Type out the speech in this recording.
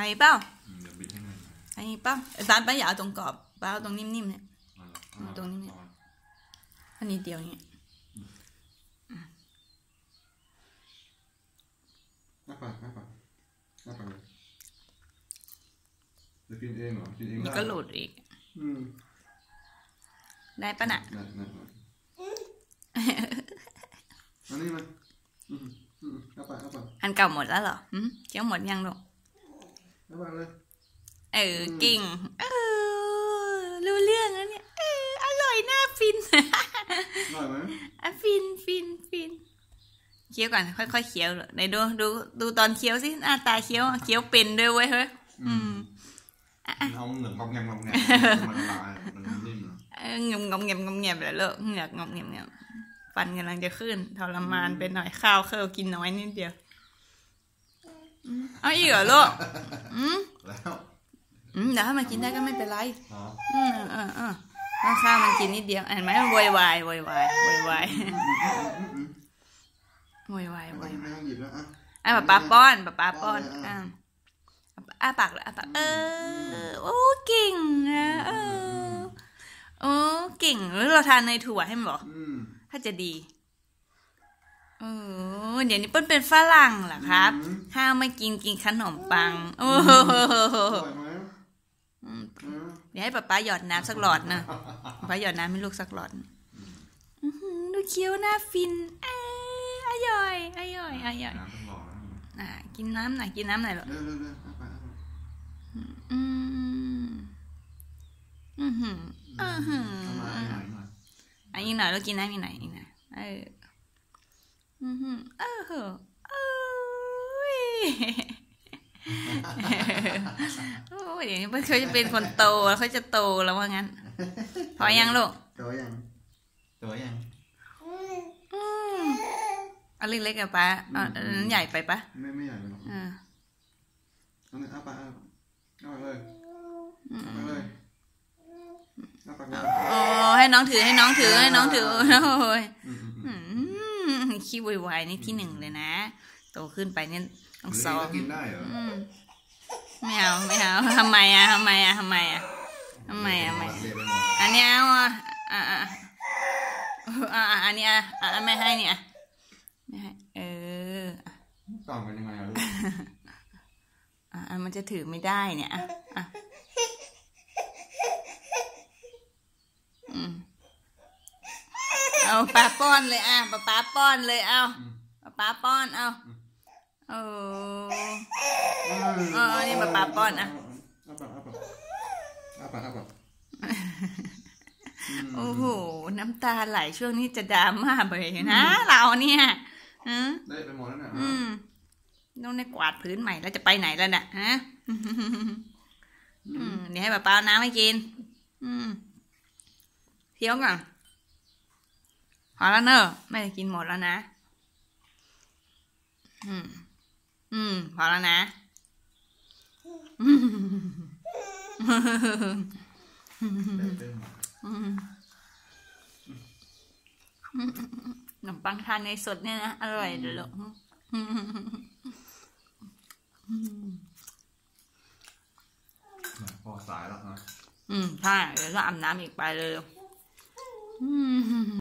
เอาอีกเปล่าอืมเดี๋ยวบิดให้หน่อยนะเอาอีกเปล่าไอ้ป้าป้าอย่าเอาตรงกรอบป้าเอาตรงนิ่มๆเนี่ยเอาละเอาตรงนี้เนี่ยอาละอันนี้เดียวเนี่ยหน้าปากหน้าปากหน้าปากเลยจะกินเองเหรอ กินเองมันได้ก็หลุดอีก อืมได้ปะน่ะนั่นนั่นนั่นอันนี้มาอืมอืมหน้าปากหน้าปากอันเก่าหมดแล้วเหรอหืมเคี้ยวหมดยังลูกหน้า ปากเลยเออเก่งเออรู้เรื่องแล้วเนี่ยเอออร่อยน่าฟินอร่อยไหมอะฟินฟินฟินเคี้ยวก่อนค่อยๆเคี้ยวเลยไหนดูดูดูตอนเคี้ยวสิหน้าตาเคี้ยวเคี้ยวเป็นด้วยเว้ยเฮ้ยอืมเอาเหงือกงอมแงมงอมแงมมันละลายมันนิ่มนะเอองมงมเงียบงมเงียบเลยเลิกเหงือกงมเงียบเงียบฟันกำลังจะขึ้นทรมานไปหน่อยข้าวเคยวกินน้อยนิดเดียวอืมเอาอีกเหรอลูก อืมแล้วอืมเดี๋ยวถ้ามันกินได้ก็ไม่เป็นไรเนาะอืมเออเออถ้าข้าวมันกินนิดเดียวเห็นไหมมันโวยวายโวยวายโวยวายโวยวายโวไม่ยวายไม่ต้องหยิบแล้วอะอะป๊าป๊าป้อนป๊าป๊าป้อนป้อนเลยอะอะอ้าปากเลยอ้าปากเออโอ้เก่งนะเออโอ้เก่งแล้วเราทานเนยถั่วให้มันบอกอืมถ้าจะดี โอ้เดี๋ยวนี้เปิ้ลเป็นฝรั่งเหรอครับ ข้าวไม่กินกินขนมปัง โอ้โหอร่อยไหมอืมอืมเดี๋ยวให้ป๊าป๊าหยอดน้ำสักหลอดนะป๊าป๊าหยอดน้ำให้ลูกสักหลอดอื้อหือดูเคี้ยวหน้าฟินเอ้ยอร่อยอร่อยอร่อยน้ำต้องรอนะอะกินน้ำหน่อยกินน้ำหน่อยลูกเร็วเร็วเร็วเอาไปเอาไปอืมอือหืออือหือเอามาเอามาเอามาอันนี้หน่อยแล้วกินน้ำอีกหน่อยอีกหน่อยเออ อือหือเออเหอะเอ้ยโอ้ยเดี๋ยวนี้เขาจะเป็นคนโตแล้วเขาจะโตแล้วว่างั้น พอยังลูกตัวยังตัวยังอืมเอาเล็กๆกับป้าเอาอันนั้นใหญ่ไปปะไม่ไม่ใหญ่ไปหรอกอ่าเอาเลยเอาไปเอาเอาไปเลยเอาไปเลยเอาไปเลยโอ้ให้น้องถือให้น้องถือให้น้องถือโอ้ยอืมอืมอืมอืม ขี้วายๆนี่ที่หนึ่งเลยนะ โตขึ้นไปเนี่ยต้องหรือซ้อมเองก็กินได้เหรออืมไม่เอาไม่เอาทำไมอะทำไมอะทำไมอะทำไมอะทำไมเรียนไปหมดอันนี้เอาอะอะอะอะอะอันนี้อะอะไม่ให้เนี่ยไม่ให้เออกล่องเป็นยังไงอะลูกอะอะมันจะถือไม่ได้เนี่ยอะอะอืมเอา ป้าป้อนเลยอะป้าป้าป้อนเลยเอาป้าป้าป้อนเอาโอ้เออนี่มาปาป้อนอะเอาปากเอาปากเอาปากเอาปากโอ้โห น้ำตาไหลช่วงนี้จะดราม่าไปนะเราเนี่ยฮะได้ไปหมดแล้วเนี่ยอืมต้องได้กวาดพื้นใหม่แล้วจะไปไหนแล้วน่ะฮะอืมเดี๋ยวให้ป้าป้าเอาน้ำให้กิน อืมเที่ยวก่อน พอแล้วเนอะไม่ได้กินหมดแล้วนะ อืม อืม พอแล้วนะได้เต็มหมดขนมปังทานในสดเนี่ยนะ อร่อยเลยลูกพอสายแล้วนะ อืม ใช่ เดี๋ยวก็อาบน้ำอีกไปเลยอืม